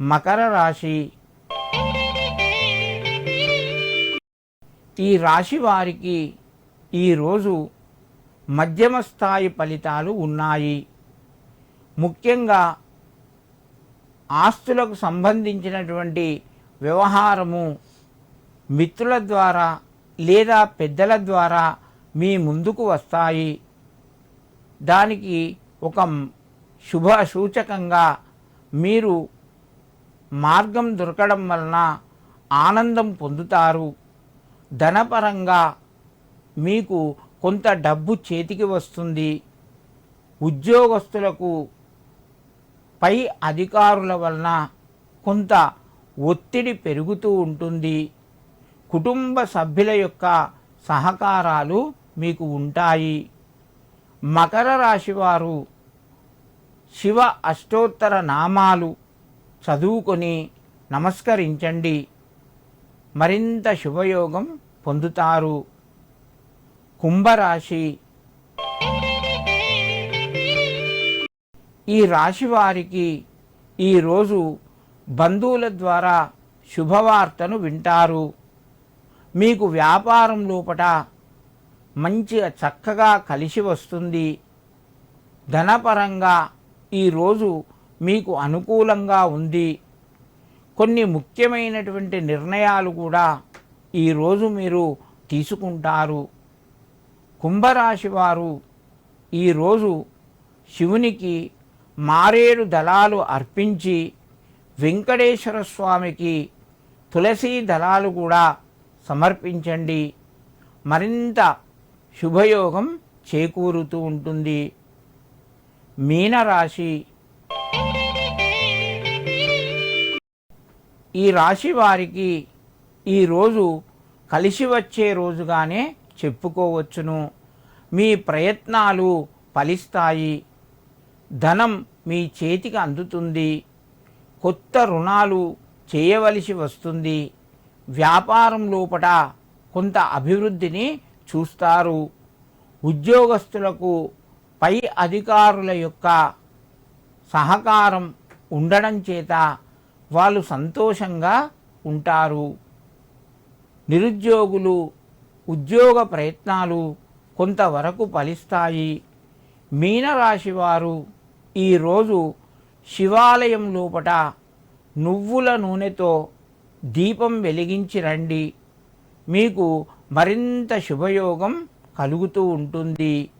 మకర రాశి. ఈ రాశి వారికి ఈరోజు మధ్యమ స్థాయి ఫలితాలు ఉన్నాయి. ముఖ్యంగా ఆస్తులకు సంబంధించినటువంటి వ్యవహారము మిత్రుల ద్వారా లేదా పెద్దల ద్వారా మీ ముందుకు వస్తాయి. దానికి ఒక శుభ సూచకంగా మీరు మార్గం దొరకడం వలన ఆనందం పొందుతారు. ధనపరంగా మీకు కొంత డబ్బు చేతికి వస్తుంది. ఉద్యోగస్తులకు పై అధికారుల వలన కొంత ఒత్తిడి పెరుగుతూ ఉంటుంది. కుటుంబ సభ్యుల యొక్క సహకారాలు మీకు ఉంటాయి. మకర రాశి వారు శివ అష్టోత్తర నామాలు చదువుకొని నమస్కరించండి. మరింత శుభయోగం పొందుతారు. కుంభరాశి. ఈ రాశి వారికి ఈరోజు బంధువుల ద్వారా శుభవార్తను వింటారు. మీకు వ్యాపారం లోపట మంచిగా చక్కగా కలిసి వస్తుంది. ధనపరంగా ఈరోజు మీకు అనుకూలంగా ఉంది. కొన్ని ముఖ్యమైనటువంటి నిర్ణయాలు కూడా ఈరోజు మీరు తీసుకుంటారు. కుంభరాశి వారు ఈరోజు శివునికి మారేడు దళాలు అర్పించి వెంకటేశ్వర స్వామికి తులసీ దళాలు కూడా సమర్పించండి. మరింత శుభయోగం చేకూరుతూ ఉంటుంది. మీనరాశి ఈ రాశి వారికి ఈరోజు కలిసి వచ్చే రోజుగానే చెప్పుకోవచ్చును. మీ ప్రయత్నాలు ఫలిస్తాయి. ధనం మీ చేతికి అందుతుంది. కొత్త రుణాలు చేయవలసి వస్తుంది. వ్యాపారం లోపట కొంత అభివృద్ధిని చూస్తారు. ఉద్యోగస్తులకు పై అధికారుల యొక్క సహకారం ఉండడం చేత వాళ్ళు సంతోషంగా ఉంటారు. నిరుద్యోగులు ఉద్యోగ ప్రయత్నాలు కొంతవరకు ఫలిస్తాయి. మీనరాశి వారు ఈరోజు శివాలయం లోపట నువ్వుల నూనెతో దీపం వెలిగించి రండి. మీకు మరింత శుభయోగం కలుగుతూ ఉంటుంది.